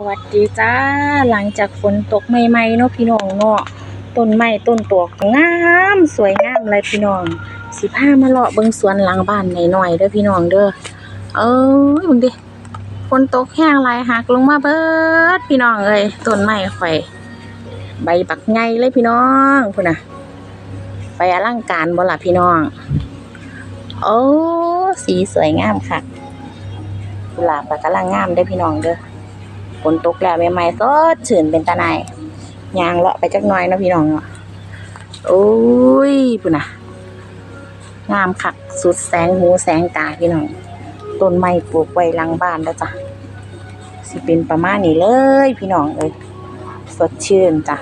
สวัสดีจ้าหลังจากฝนตกใหม่ๆเนาะพี่น้องเนาะต้นไม้ต้นตัวกงามสวยงามเลยพี่น้อง สิพามาเลาะเบิ่งสวนหลังบ้านหน่อยๆเด้อพี่น้องเด้อเอ้ยเบิ่งดิฝนตกแห้งลายหักลงมาเบิดพี่น้องเอ้ยต้นไม้ข่อย ใบบักใหญ่เลยพี่น้องพุ่นน่ะไปอลังการบ่ล่ะพี่น้องโอ้สีสวยงามค่ะกุหลาบก็กำลังงามเด้พี่น้องเด้อ ฝนตกแล้วใหม่ๆสดชื่นเป็นตาหนยางเลาะไปจักหน่อยนะพี่น้องเนาะโอ้ยปุ่นนะงามคักสุดแสงหูแสงตาพี่น้องต้นไม้ปลูกไว้หลังบ้านแล้วจ้ะสิเป็นประมาณนี้เลยพี่น้องเอ้ยสดชื่นจ้ะ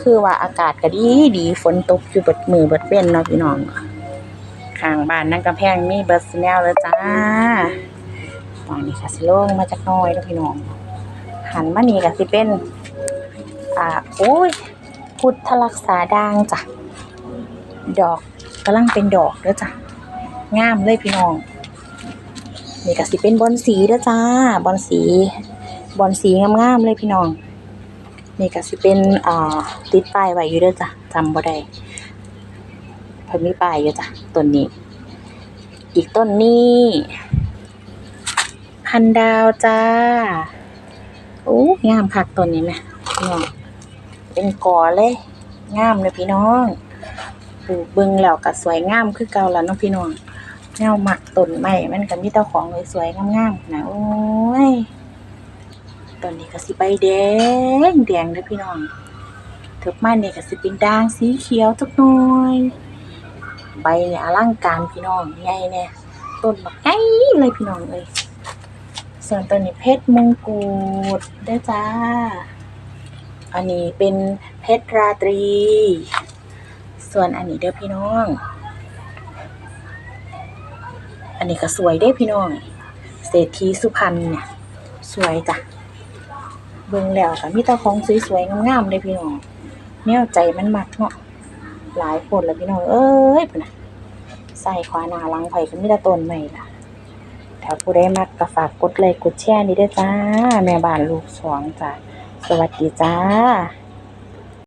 คือว่าอากาศก็ดีดีฝนตกอยู่เบิดมือเบิดเว้นเนาะพี่น้องข้างบ้านนั่งกำแพงมีเบิดสแนลแล้วจ้าตอนนี้ค่ะสิลงมาจากน้อยแล้วพี่น้อง หันมานี่ก็สิเป็น อ่าโอ้ยพุทธรักษาด่างจ้ะ ดอกกำลังเป็นดอกเด้อจ้ะงามเลยพี่น้องนี่ก็สิเป็นบอนสีเด้อจ้าบอนสีบอนสีงามๆเลยพี่น้องนี่ก็สิเป็นอ่าติดป้ายไว้อยู่เด้อจ้ะจำบ่ได้เพิ่นมีป้ายอยู่จ้ะต้นนี้ อีกต้นนี้พันดาวจ้า โอ้งามคักต้นนี้แหมพี่น้องเป็นกอเลยงามเลยพี่น้องปลูกเบิ่งแล้วก็สวยงามคือเก่าแล้วเนาะพี่น้องแนวหมักต้นไม้มันก็มีแต่ของสวยๆงามๆนะโอ้ยต้นนี้ก็สิใบแดงแดงเด้อพี่น้องเถิบมานี่ยก็สิเป็นด่างสีเขียวจักหน่อยใบเนี่ยอลังการพี่น้องใหญ่แน่ต้นบักใหญ่เลยพี่น้องเอ้ย ส่วนตัวนี้เพชรมงกุฎด้จ้า อันนี้เป็นเพชรราตรี ส่วนอันนี้เด้อพี่น้อง อันนี้ก็สวยเด้พี่น้อง เศรษฐีสุพรรณเนี่ยสวยจ้ะ เบิ่งแล้วก็มีแต่ของสวยๆงามๆเด้พี่น้องแนวใจมันมักเนาะหลายคนแล้วพี่น้อง เอ้ยพุ่นนะใส่ขวาหน้าหลังไผก็มีแต่ต้นใหม่ล่ะ ถ้าผู้ใดมักก็ฝากกดไลค์กดแชร์นี้ด้วยจ้า แม่บ้านลูกสองจ้า สวัสดีจ้า